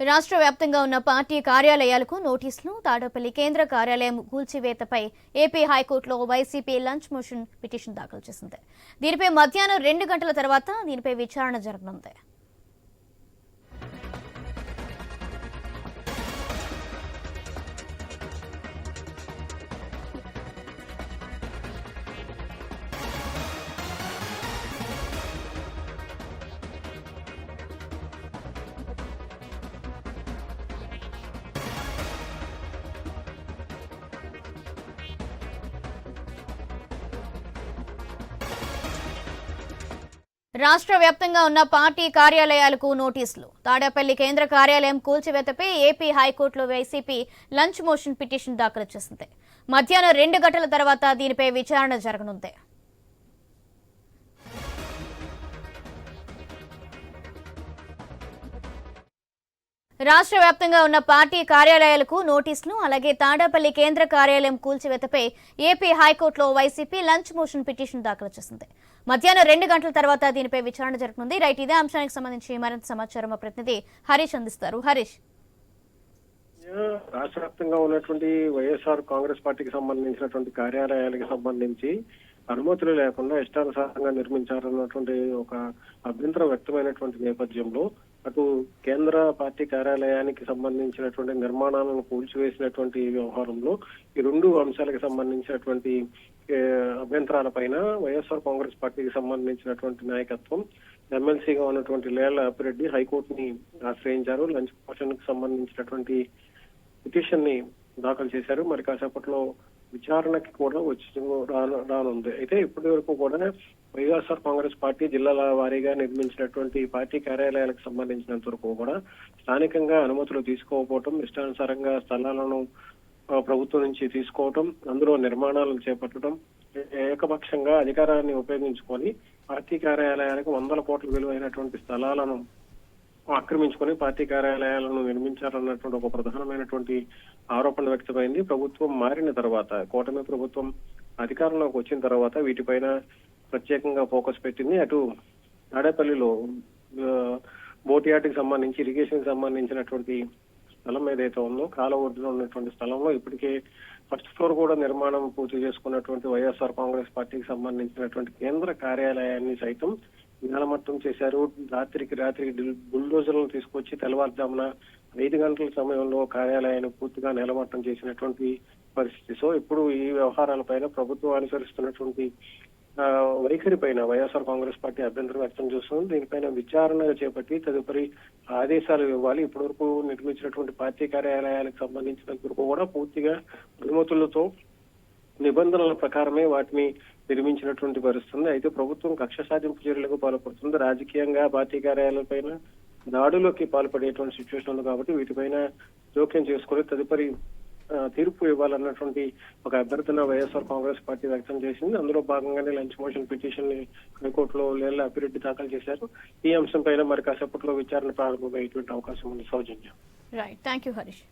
రాష్ట్ర వ్యాప్తంగా ఉన్న పార్టీ కార్యాలయాలకు నోటీసులు. తాడేపల్లి కేంద్ర కార్యాలయం కూల్చివేతపై ఏపీ హైకోర్టులో వైసీపీ లంచ్ మోషన్ పిటిషన్ దాఖలు చేసింది. దీనిపై మధ్యాహ్నం రెండు గంటల తర్వాత దీనిపై విచారణ జరగనుంది. రాష్ట్ర వ్యాప్తంగా ఉన్న పార్టీ కార్యాలయాలకు నోటీసులు. తాడేపల్లి కేంద్ర కార్యాలయం కూల్చివేతపై ఏపీ హైకోర్టులో వైసీపీ లంచ్ మోషన్ పిటిషన్ దాఖలు చేసింది. మధ్యాహ్నం రెండు గంటల తర్వాత దీనిపై విచారణ జరగనుంది. రాష్ట్ర వ్యాప్తంగా ఉన్న పార్టీ కార్యాలయాలకు నోటీసులు అలాగే తాడాపల్లి కేంద్ర కార్యాలయం కూల్చివేతపై ఏపీ హైకోర్టులో వైసీపీ లంచ్ మోషన్ పిటిషన్ దాఖలు చేసింది. మధ్యాహ్నం రెండు గంటల తర్వాత దీనిపై విచారణ జరగనుంది. రైట్ ఇదే అంశానికి సంబంధించి మరింత సమాచారం మా ప్రతినిధి హరీష్ అందిస్తారు. హరీష్. రాష్ట్ర వ్యాప్తంగా ఉన్నటువంటి వైఎస్ఆర్ కాంగ్రెస్ పార్టీకి సంబంధించినటువంటి కార్యాలయాలకు సంబంధించి అనుమతులు లేకుండా ఇష్టానుసారంగా నిర్మించారన్నటువంటి ఒక అభ్యంతరం వ్యక్తమైనటువంటి నేపథ్యంలో అటు కేంద్ర పార్టీ కార్యాలయానికి సంబంధించినటువంటి నిర్మాణాలను కూల్చివేసినటువంటి వ్యవహారంలో ఈ రెండు అంశాలకు సంబంధించినటువంటి అభ్యంతరాల అభ్యంతరాలపైన వైఎస్ఆర్ కాంగ్రెస్ పార్టీకి సంబంధించినటువంటి నాయకత్వం ఎమ్మెల్సీగా ఉన్నటువంటి లేళ్ళ అప్పిరెడ్డి హైకోర్టుని ఆశ్రయించారు. లంచ్ మోషన్ సంబంధించినటువంటి పిటిషన్ని దాఖలు చేశారు. మరి కాసేపట్లో విచారణకి కూడా వచ్చి రాను- రానుంది. అయితే ఇప్పటి వరకు కూడా వైఎస్ఆర్ కాంగ్రెస్ పార్టీ జిల్లాల వారీగా నిర్మించినటువంటి పార్టీ కార్యాలయాలకు సంబంధించినంత వరకు కూడా స్థానికంగా అనుమతులు తీసుకోకపోవటం ఇష్టానుసారంగా స్థలాలను ప్రభుత్వం నుంచి తీసుకోవటం అందులో నిర్మాణాలను చేపట్టడం ఏకపక్షంగా అధికారాన్ని ఉపయోగించుకొని పార్టీ కార్యాలయాలకు వందల కోట్ల విలువైనటువంటి స్థలాలను ఆక్రమించుకొని పార్టీ కార్యాలయాలను నిర్మించాలన్నటువంటి ఒక ప్రధానమైనటువంటి ఆరోపణ వ్యక్తమైంది. ప్రభుత్వం మారిన తర్వాత కూటమి ప్రభుత్వం అధికారంలోకి వచ్చిన తర్వాత వీటిపైన ప్రత్యేకంగా ఫోకస్ పెట్టింది. అటు తాడేపల్లిలో బోటియాటికి సంబంధించి ఇరిగేషన్ సంబంధించినటువంటి స్థలం ఏదైతే ఉందో కాలం ఒడ్డున ఉన్నటువంటి స్థలంలో ఇప్పటికే ఫస్ట్ ఫ్లోర్ కూడా నిర్మాణం పూర్తి చేసుకున్నటువంటి వైఎస్ఆర్ కాంగ్రెస్ పార్టీకి సంబంధించినటువంటి కేంద్ర కార్యాలయాన్ని సైతం నేలమట్టం చేశారు. రాత్రికి రాత్రికి బుల్డోజర్లను తీసుకొచ్చి తెల్లవారుజామున ఐదు గంటల సమయంలో కార్యాలయాన్ని పూర్తిగా నేలమట్టం చేసినటువంటి పరిస్థితి. సో ఇప్పుడు ఈ వ్యవహారాలపైన ప్రభుత్వం అనుసరిస్తున్నటువంటి ఆ, వైఖరి పైన వైఎస్ఆర్ కాంగ్రెస్ పార్టీ అభ్యంతరం వ్యక్తం చేస్తుంది. దీనిపైన విచారణ చేపట్టి తదుపరి ఆదేశాలు ఇవ్వాలి. ఇప్పటివరకు నిర్మించినటువంటి పార్టీ కార్యాలయాలకు సంబంధించిన కూడా పూర్తిగా అనుమతులతో నిబంధనల ప్రకారమే వాటిని నిర్మించినటువంటి పరిస్థితుంది. అయితే ప్రభుత్వం కక్ష సాధింపు చర్యలకు పాల్పడుతుంది. రాజకీయంగా పార్టీ కార్యాలయాలపైన దాడులోకి పాల్పడేటువంటి సిచ్యువేషన్ ఉంది కాబట్టి వీటిపైన జోక్యం చేసుకుని తదుపరి తీర్పు ఇవ్వాలన్నటువంటి ఒక అభ్యర్థన వైఎస్ఆర్ కాంగ్రెస్ పార్టీ వ్యక్తం చేసింది. అందులో భాగంగానే లంచ్ మోషన్ పిటిషన్ని హైకోర్టులో లేళ్ళ అభిరెడ్డి దాఖలు చేశారు. ఈ అంశం పైన మరి కాసేపట్లో విచారణ ప్రారంభమయ్యేటువంటి అవకాశం ఉంది. Soujanya. Right thank you Harish